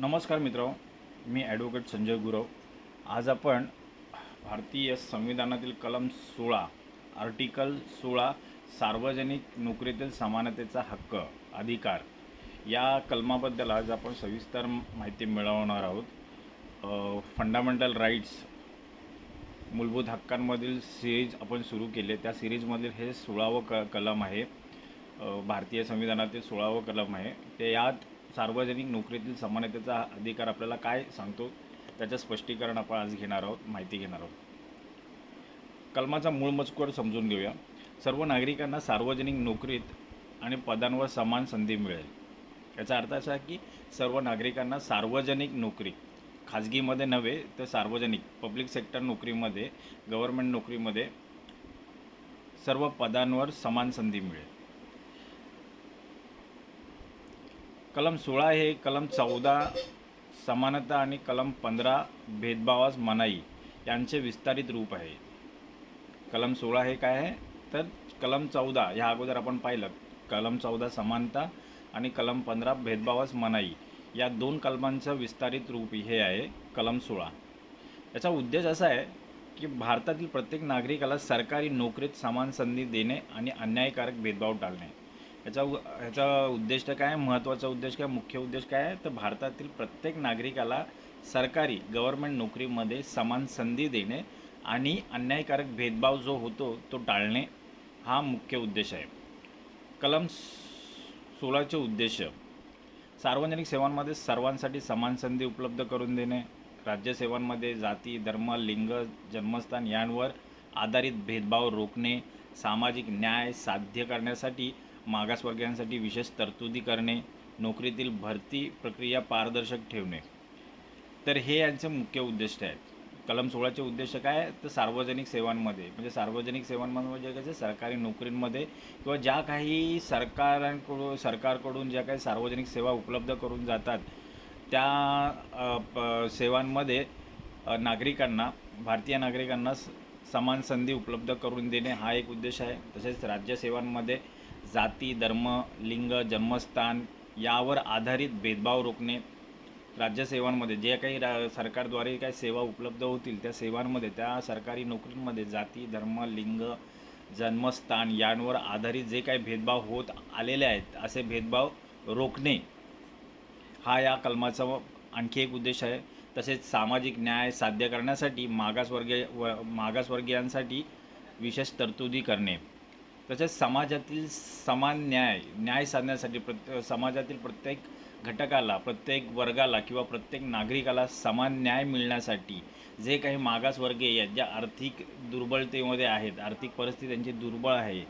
नमस्कार मित्र मी ॲडव्होकेट संजय गुरव. आज आपण भारतीय संविधानातील कलम सोळा आर्टिकल सोळा सार्वजनिक नोकरीतील समानतेचा हक्क अधिकार या कलमाबद्दल आज आपण सविस्तर माहिती मिळवणार आहोत. फंडामेंटल राईट्स मूलभूत हक्कांमधील सिरीज आपण सुरू केले. त्या सिरीजमधील हे सोळावं क कलम आहे. भारतीय संविधानातील सोळावं कलम आहे. ते यात सार्वजनिक नोकरीतील समानतेचा अधिकार आपल्याला काय सांगतो त्याचं स्पष्टीकरण आपण आज घेणार आहोत माहिती घेणार आहोत. कलमाचा मूळ मजकूर समजून घेऊया. सर्व नागरिकांना सार्वजनिक नोकरीत आणि पदांवर समान संधी मिळेल. याचा अर्थ असा की सर्व नागरिकांना सार्वजनिक नोकरी खाजगीमध्ये नव्हे तर सार्वजनिक पब्लिक सेक्टर नोकरीमध्ये गव्हर्मेंट नोकरीमध्ये सर्व पदांवर समान संधी मिळेल. कलम सोळा हे कलम चौदा समानता आणि कलम पंधरा भेदभावास मनाई यांचे विस्तारित रूप आहे. कलम सोळा हे काय आहे? तर कलम चौदा ह्या अगोदर आपण पाहिलं. कलम चौदा समानता आणि कलम पंधरा भेदभावास मनाई या दोन कलमांचं विस्तारित रूप हे आहे कलम सोळा. याचा उद्देश असा आहे की भारतातील प्रत्येक नागरिकाला सरकारी नोकरीत समान संधी देणे आणि अन्यायकारक भेदभाव टाळणे. याचा उ ह्याचा उद्देश तर काय? महत्त्वाचा उद्देश काय? मुख्य उद्देश काय आहे? तर भारतातील प्रत्येक नागरिकाला सरकारी गव्हर्मेंट नोकरीमध्ये समान संधी देणे आणि अन्यायकारक भेदभाव जो होतो तो टाळणे हा मुख्य उद्देश आहे. कलम सोळाचे उद्देश सार्वजनिक सेवांमध्ये सर्वांसाठी समान संधी उपलब्ध करून देणे राज्यसेवांमध्ये जाती धर्म लिंग जन्मस्थान यांवर आधारित भेदभाव रोखणे सामाजिक न्याय साध्य करण्यासाठी मागासवर्गीयांसाठी विशेष तरतुदी करणे नोकरीतील भरती प्रक्रिया पारदर्शक ठेवणे. तर हे यांचे मुख्य उद्दिष्ट आहेत. कलम सोळाचे उद्देश काय तर सार्वजनिक सेवांमध्ये म्हणजे सार्वजनिक सेवांमध्ये म्हणजे कसं सरकारी नोकरींमध्ये किंवा ज्या काही सरकारांकडून सरकारकडून ज्या काही सार्वजनिक सेवा उपलब्ध करून जातात त्या प- सेवांमध्ये नागरिकांना भारतीय नागरिकांना स- समान संधी उपलब्ध करून देणे हा एक उद्देश आहे. तसेच राज्यसेवांमध्ये जाती धर्म लिंग जन्मस्थान यावर आधारित भेदभाव रोखणे राज्यसेवांमध्ये जे काही रा सरकारद्वारे काही सेवा उपलब्ध होतील त्या सेवांमध्ये त्या सरकारी नोकरींमध्ये जाती धर्म लिंग जन्मस्थान यांवर आधारित जे काही भेदभाव होत आलेले आहेत असे भेदभाव रोखणे हा या कलमाचा आणखी एक उद्देश आहे. तसेच सामाजिक न्याय साध्य करण्यासाठी मागासवर्गीय व मागासवर्गीयांसाठी विशेष तरतुदी करणे. तसेच समाजातील समान न्याय न्याय साधण्यासाठी प्रत्ये समाजातील प्रत्येक घटकाला प्रत्येक वर्गाला किंवा प्रत्येक नागरिकाला समान न्याय मिळण्यासाठी जे काही मागासवर्गीय आहेत ज्या आर्थिक दुर्बलतेमध्ये आहेत आर्थिक परिस्थिती त्यांची दुर्बळ आहे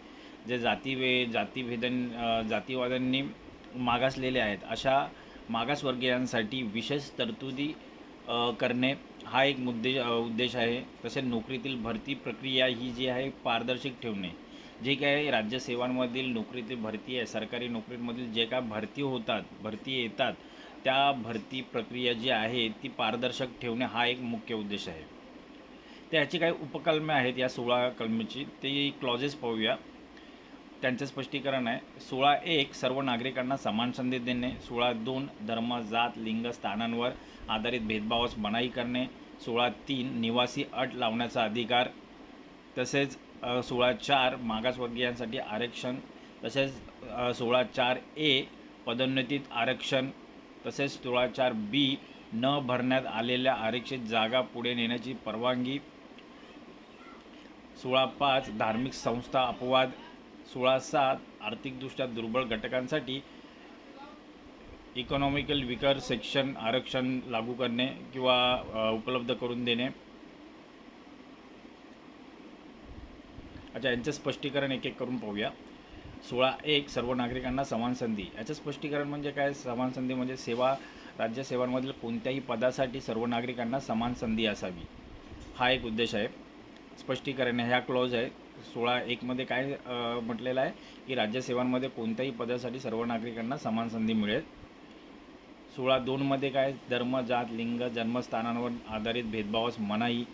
जे जातीवे जातीभेदन जातीवादांनी जातीवाद्यांनी मागासलेले आहेत अशा मागासवर्गीयांसाठी विशेष तरतुदी करणे हा एक मुद्दे उद्देश आहे. तसेच नोकरीतील भरती प्रक्रिया ही जी आहे पारदर्शक ठेवणे. जे काही राज्यसेवांमधील नोकरीतील भरती आहे सरकारी नोकरीमधील जे काय भरती होतात भरती येतात त्या भरती प्रक्रिया जी आहे ती पारदर्शक ठेवणे हा एक मुख्य उद्देश आहे. त्याची काही उपकलमे आहेत या सोळा कलमेची ते क्लॉजेस पाहूया. त्यांचं स्पष्टीकरण आहे. सोळा एक सर्व नागरिकांना समान संधी देणे. सोळा दोन धर्म जात लिंग स्थानांवर आधारित भेदभावास मनाई करणे. सोळा तीन निवासी अट लावण्याचा अधिकार. तसेच सोळा चार मागासवर्गीयांसाठी आरक्षण तसेच सोळा चार ए पदोन्नतीत आरक्षण तसेच सोळा चार बी न भरण्यात आलेल्या आरक्षित जागा पुढे नेण्याची परवानगी सोळा पाच धार्मिक संस्था अपवाद सोळा सात आर्थिकदृष्ट्या दुर्बळ घटकांसाठी इकॉनॉमिकल विकर सेक्शन आरक्षण लागू करणे किंवा उपलब्ध करून देणे. अच्छा यांचं स्पष्टीकरण एक एक करून पाहूया. सोळा एक सर्व नागरिकांना समान संधी. याचं स्पष्टीकरण म्हणजे काय? समान संधी म्हणजे सेवा राज्यसेवांमधील कोणत्याही पदासाठी सर्व नागरिकांना समान संधी असावी. हा एक उद्देश आहे. स्पष्टीकरण ह्या क्लॉज आहे. सोळा एकमध्ये काय म्हटलेलं आहे? की राज्यसेवांमध्ये कोणत्याही पदासाठी सर्व नागरिकांना समान संधी मिळेल. सोळा दोनमध्ये काय? धर्म जात लिंग जन्मस्थानांवर आधारित भेदभावास मनाई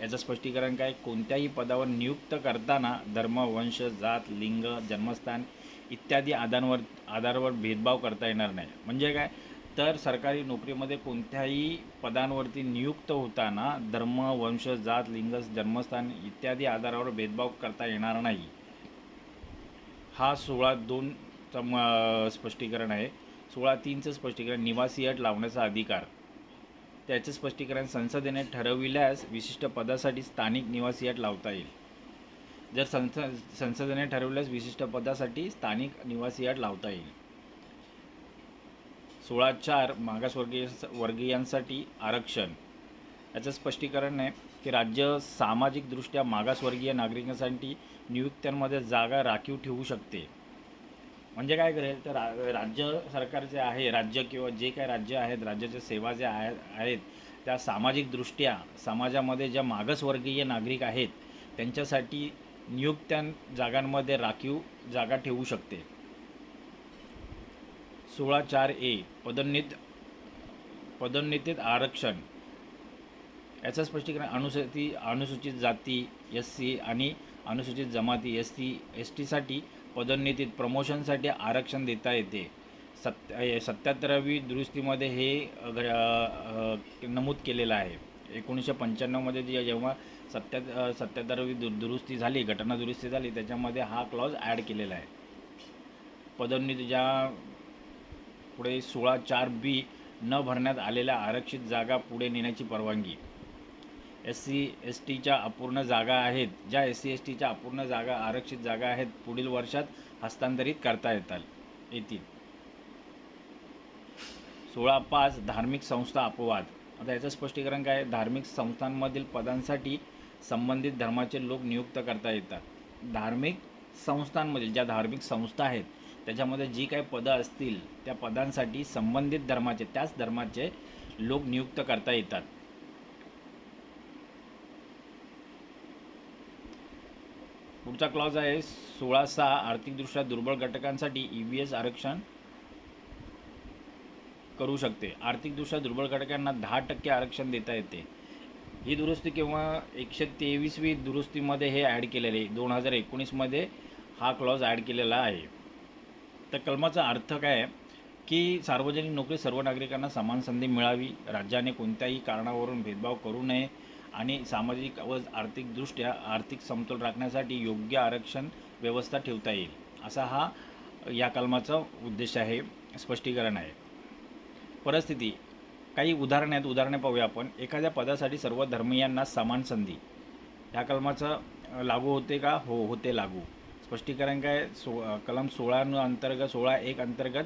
याचं स्पष्टीकरण काय? कोणत्याही पदावर नियुक्त करताना धर्म वंश जात लिंग जन्मस्थान इत्यादी आधारांवर आधारावर भेदभाव करता येणार नाही. म्हणजे काय? तर सरकारी नोकरीमध्ये कोणत्याही पदांवरती नियुक्त होताना धर्म वंश जात लिंग जन्मस्थान इत्यादी आधारावर भेदभाव करता येणार नाही. हा सोळा दोनचं म स्पष्टीकरण आहे. सोळा तीनचं स्पष्टीकरण निवासी अट लावण्याचा अधिकार. त्याचं स्पष्टीकरण संसदेने ठरविल्यास विशिष्ट पदासाठी स्थानिक निवासी अट लावता येईल. जर संस संसदेने ठरवल्यास विशिष्ट पदासाठी स्थानिक निवासी अट लावता येईल. सोळा चार मागासवर्गीय वर्गीयांसाठी आरक्षण. याचं स्पष्टीकरण आहे की राज्य सामाजिकदृष्ट्या मागासवर्गीय नागरिकांसाठी नियुक्त्यांमध्ये जागा राखीव ठेवू शकते. म्हणजे काय करेल तर रा राज्य सरकार जे आहे राज्य किंवा जे काय राज्य आहेत राज्याच्या सेवा ज्या आहे आहेत त्या सामाजिकदृष्ट्या समाजामध्ये ज्या मागासवर्गीय नागरिक आहेत त्यांच्यासाठी नियुक्त्या जागांमध्ये राखीव जागा ठेवू शकते. सोळा चार ए पदोन्नीत पदोन्नतीत आरक्षण. याचं स्पष्टीकरण अनुसूचित अनुसूचित जाती एस सी आणि अनुसूचित जमाती एस टी एस टीसाठी पदोन्नतीत प्रमोशनसाठी आरक्षण देता येते. सत् सत्याहत्तरावी दुरुस्तीमध्ये हे नमूद केलेलं आहे. एकोणीसशे पंच्याण्णवमध्ये जी जेव्हा सत्या सत्याहत्तरावी दु दुरुस्ती झाली घटना दुरुस्ती झाली त्याच्यामध्ये हा क्लॉज ॲड केलेला आहे. पदोन्नती ज्या पुढे सोळा चार बी न भरण्यात आलेल्या आरक्षित जागा पुढे नेण्याची परवानगी. एस सी एस टीच्या अपूर्ण जागा आहेत ज्या एस सी एस टीच्या अपूर्ण जागा आरक्षित जागा आहेत पुढील वर्षात हस्तांतरित करता येतात येतील. सोळा पाच धार्मिक संस्था अपवाद. आता याचं स्पष्टीकरण काय धार्मिक संस्थांमधील पदांसाठी संबंधित धर्माचे लोक नियुक्त करता येतात. धार्मिक संस्थांमधील ज्या धार्मिक संस्था आहेत त्याच्यामध्ये जी काही पदं असतील त्या पदांसाठी संबंधित धर्माचे त्याच धर्माचे लोक नियुक्त करता येतात. पुढचा क्लॉज आहे सोळा सहा आर्थिकदृष्ट्या दुर्बळ घटकांसाठी ई व्ही एस आरक्षण करू शकते. आर्थिकदृष्ट्या दुर्बळ घटकांना दहा टक्के आरक्षण देता येते. ही दुरुस्ती किंवा एकशे तेवीसवी दुरुस्तीमध्ये हे ॲड केलेले आहे दोन हजार एकोणीसमध्ये हा क्लॉज ॲड केलेला आहे. तर कलमाचा अर्थ काय आहे? की सार्वजनिक नोकरी सर्व नागरिकांना समान संधी मिळावी राज्याने कोणत्याही कारणावरून भेदभाव करू नये आणि सामाजिक व आर्थिकदृष्ट्या आर्थिक समतोल राखण्यासाठी योग्य आरक्षण व्यवस्था ठेवता येईल असा हा या कलमाचा उद्देश आहे स्पष्टीकरण आहे. परिस्थिती काही उदाहरणे आहेत उदाहरणे पाहूया आपण. एखाद्या पदासाठी सर्व धर्मीयांना समान संधी. ह्या कलमाचं लागू होते का? हो होते लागू. स्पष्टीकरण काय? सो कलम सोळा अंतर्गत सोळा एक अंतर्गत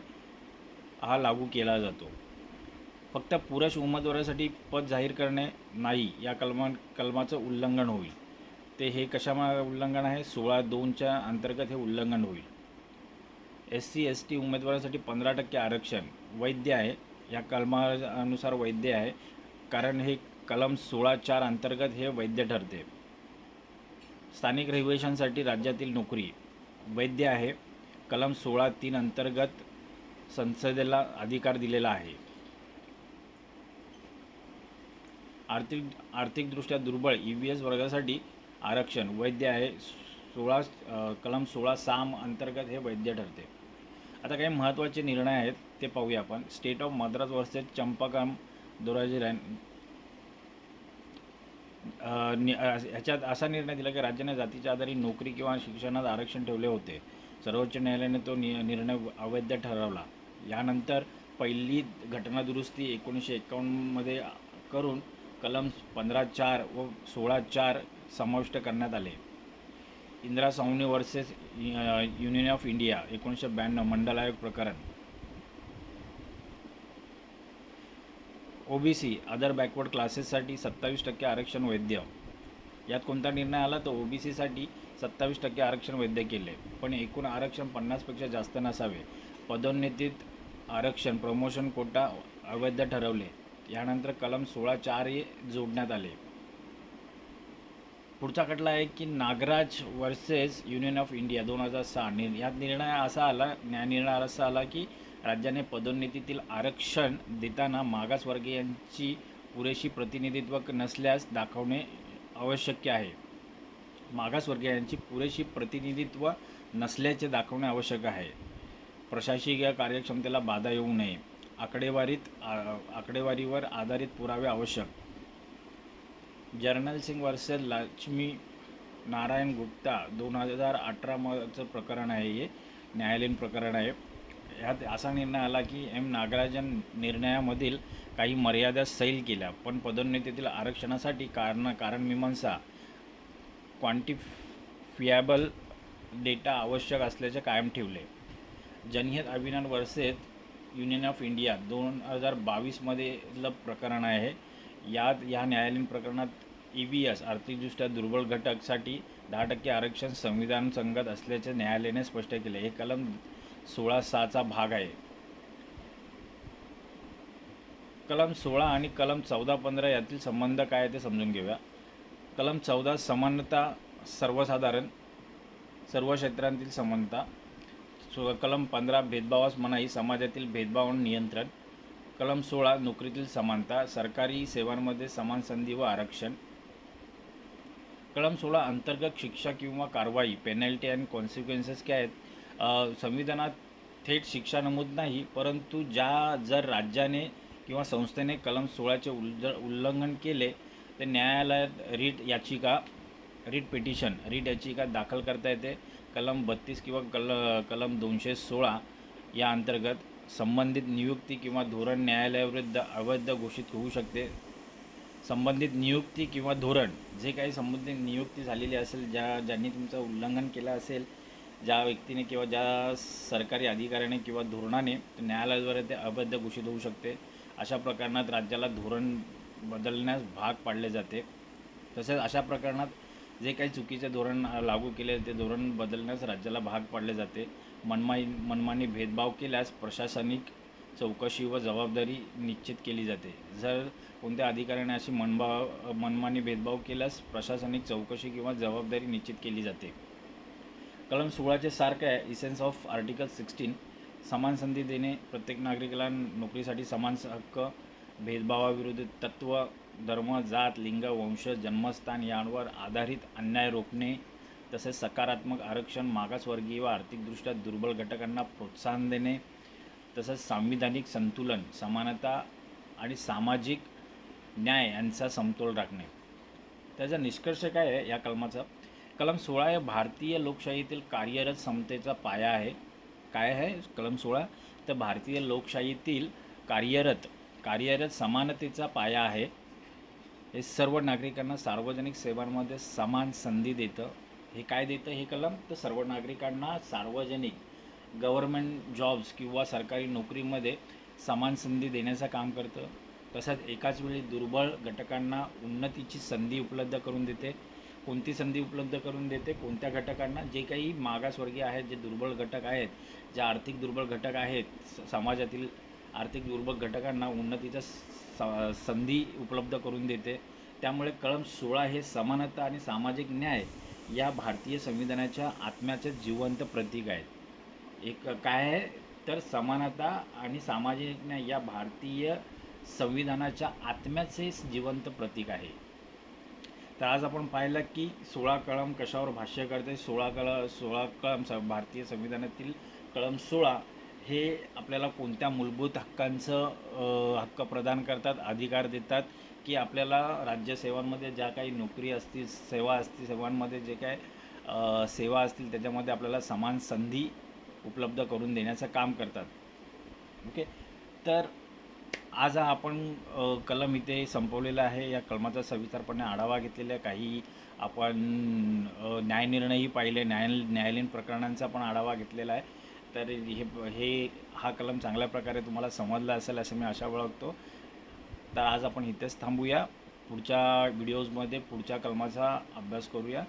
हा लागू केला जातो. फक्त पुरुष उमेदवारासाठी पद जाहीर करणे नाही या कलमा कलमाचं उल्लंघन होईल. ते हे कशामा उल्लंघन आहे? सोळा दोनच्या अंतर्गत हे उल्लंघन होईल. एस सी एस टी उमेदवारासाठी पंधरा टक्के आरक्षण वैद्य आहे. या कलमानुसार वैद्य आहे कारण हे कलम सोळा चार अंतर्गत हे वैद्य ठरते. स्थानिक रहिवाशांसाठी राज्यातील नोकरी वैद्य आहे. कलम सोळा तीन अंतर्गत संसदेला अधिकार दिलेला आहे. आर्थिक आर्थिकदृष्ट्या दुर्बळ ई व्ही एस वर्गासाठी आरक्षण. वैध आहे सोळा कलम सोळा साम अंतर्गत हे वैध ठरते. आता काही महत्त्वाचे निर्णय आहेत ते पाहूया आपण. State of Madras versus Champakam Dorairajan ह्याच्यात असा निर्णय दिला की राज्याने जातीच्या आधारे नोकरी किंवा शिक्षणात आरक्षण ठेवले होते. सर्वोच्च न्यायालयाने तो नि निर्णय अवैध ठरवला. यानंतर पहिली घटना दुरुस्ती एकोणीसशे एकावन्नमध्ये करून कलम पंधरा चार व सोळा चार समाविष्ट करण्यात आले. Indira Sawhney versus union of India एकोणीसशे ब्याण्णव मंडल आयोग प्रकरण. ओबीसी अदर बॅकवर्ड क्लासेससाठी सत्तावीस टक्के आरक्षण वैद्य यात कोणता निर्णय आला तर ओबीसीसाठी सत्तावीस टक्के आरक्षण वैद्य केले. पण एकूण आरक्षण पन्नासपेक्षा जास्त नसावे. पदोन्नतीत आरक्षण प्रमोशन कोटा अवैध ठरवले. यानंतर कलम सोळा चार हे जोडण्यात आले. पुढचा खटला आहे की Nagaraj versus union of India दोन हजार सहा निर् यात निर्णय असा आला न्याय निर्णय असा आला की राज्याने पदोन्नतीतील आरक्षण देताना मागासवर्गीयांची पुरेशी प्रतिनिधित्व नसल्यास दाखवणे आवश्यक आहे. मागासवर्गीयांची पुरेशी प्रतिनिधित्व नसल्याचे दाखवणे आवश्यक आहे. प्रशासकीय कार्यक्षमतेला बाधा येऊ नये. आकडेवारीत आ- आकडेवारीवर आधारित पुरावे आवश्यक. जर्नल सिंग वर्सेस लक्ष्मी नारायण गुप्ता दोन हजार अठरामचं प्रकरण आहे हे न्यायालयीन प्रकरण आहे. ह्यात असा निर्णय आला की एम. नागराजन निर्णयामधील काही मर्यादा सैल केल्या पण पदोन्नतीतील आरक्षणासाठी कारण कारणमीमांसा क्वांटिफिएबल डेटा आवश्यक असल्याचे कायम ठेवले. जनहित अभियान वर्सेस युनियन ऑफ इंडिया दोन हजार बावीसमधेलं प्रकरण आहे. यात या न्यायालयीन प्रकरणात ई व्ही एस आर्थिकदृष्ट्या दुर्बल घटकसाठी दहा टक्के आरक्षण संविधान संगत असल्याचे न्यायालयाने स्पष्ट केले. हे कलम सोळा सहाचा भाग आहे. कलम सोळा आणि कलम चौदा पंधरा यातील संबंध काय आहे ते समजून घेऊया. कलम चौदा समानता सर्वसाधारण सर्व क्षेत्रांतील समानता. सो कलम पंधरा भेदभावास मनाई समाजातील भेदभाव आणि नियंत्रण. कलम सोळा नोकरीतील समानता सरकारी सेवांमध्ये समान संधी व आरक्षण. कलम सोळा अंतर्गत शिक्षा किंवा कारवाई पेनल्टी अँड कॉन्सिक्वेन्सेस काय आहेत? संविधानात थेट शिक्षा नमूद नाही परंतु ज्या जर राज्याने किंवा संस्थेने कलम सोळाचे उल्ज उल्लंघन केले तर न्यायालयात रीट याचिका रीट पिटिशन रीट याचिका दाखल करता येते. कलम बत्तीस किंवा कल कलम दोनशे सोळा या अंतर्गत संबंधित नियुक्ती किंवा धोरण न्यायालयाविरुद्ध अवैध घोषित होऊ शकते. संबंधित नियुक्ती किंवा धोरण जे काही संबंधित नियुक्ती झालेली असेल ज्या ज्यांनी तुमचं उल्लंघन केलं असेल ज्या व्यक्तीने किंवा ज्या सरकारी अधिकाऱ्याने किंवा धोरणाने न्यायालयाद्वारे ते अवैध घोषित होऊ शकते. अशा प्रकरणात राज्याला धोरण बदलण्यास भाग पाडले जाते. तसेच अशा प्रकरणात जे काही चुकीचे धोरण लागू केले ते धोरण बदलण्यास राज्याला भाग पाडले जाते. मनमाई मनमानी भेदभाव केल्यास प्रशासनिक चौकशी व जबाबदारी निश्चित केली जाते. जर कोणत्या अधिकाऱ्याने अशी मनभाव मनमानी भेदभाव केल्यास प्रशासनिक चौकशी किंवा जबाबदारी निश्चित केली जाते. कलम सोळाचे सारखं आहे इसेन्स ऑफ आर्टिकल सिक्स्टीन समान संधी देणे प्रत्येक नागरिकाला नोकरीसाठी समान हक्क भेदभावाविरुद्ध तत्त्व धर्म जात लिंग वंश जन्मस्थान यांवर आधारित अन्याय रोखणे तसेच सकारात्मक आरक्षण मागासवर्गीय व आर्थिकदृष्ट्या दुर्बल घटकांना प्रोत्साहन देणे तसंच सांविधानिक संतुलन समानता आणि सामाजिक न्याय यांचा समतोल राखणे. त्याचा निष्कर्ष काय आहे या कलमाचा? कलम सोळा हे भारतीय लोकशाहीतील कार्यरत समतेचा पाया आहे. काय आहे कलम सोळा? तर भारतीय लोकशाहीतील कार्यरत कार्यरत समानतेचा पाया आहे. हे सर्व नागरिकांना सार्वजनिक सेवांमध्ये समान संधी देतं. हे काय देतं हे कलम? तर सर्व नागरिकांना सार्वजनिक गव्हर्मेंट जॉब्स किंवा सरकारी नोकरीमध्ये समान संधी देण्याचं काम करतं. तसंच एकाच वेळी दुर्बळ घटकांना उन्नतीची संधी उपलब्ध करून देते. कोणती संधी उपलब्ध करून देते? कोणत्या घटकांना? जे काही मागासवर्गीय आहेत जे दुर्बळ घटक आहेत जे आर्थिक दुर्बळ घटक आहेत स- समाजातील आर्थिक दुर्बल घटकांना उन्नतीच्या स- संधी उपलब्ध करून देते. त्यामुळे कलम सोळा हे समानता आणि सामाजिक न्याय या भारतीय संविधानाच्या आत्म्याचे जिवंत प्रतीक आहेत. एक काय आहे? तर समानता आणि सामाजिक न्याय या भारतीय संविधानाच्या आत्म्याचे जिवंत प्रतीक आहे. तर आज आपण पाहिलं की सोळा कलम कशावर भाष्य करते? सोळा कल सोळा कलम स भारतीय संविधानातील कलम सोळा हे आपल्याला कोणत्या मूलभूत हक्कांचं हक्क प्रदान करतात अधिकार देतात की आपल्याला राज्यसेवांमध्ये ज्या काही नोकरी असतील सेवा असतील सेवांमध्ये जे काय सेवा असतील त्याच्यामध्ये आपल्याला समान संधी उपलब्ध करून देण्याचं काम करतात. ओके? तर आज हा आपण कलम इथे संपवलेला आहे. या कलमाचा सविस्तरपणे आढावा घेतलेला आहे काही आपण न्यायनिर्णयही पाहिले. न्याय न्यायालयीन प्रकरणांचा पण आढावा घेतलेला आहे. तर हे हे हा कलम चांगल्या प्रकारे तुम्हाला समजला असेल असं मी आशा बाळगतो. तर आज आपण इथेच थांबूया. पुढच्या व्हिडिओजमध्ये पुढच्या कलमाचा अभ्यास करूया.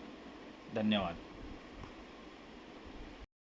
धन्यवाद.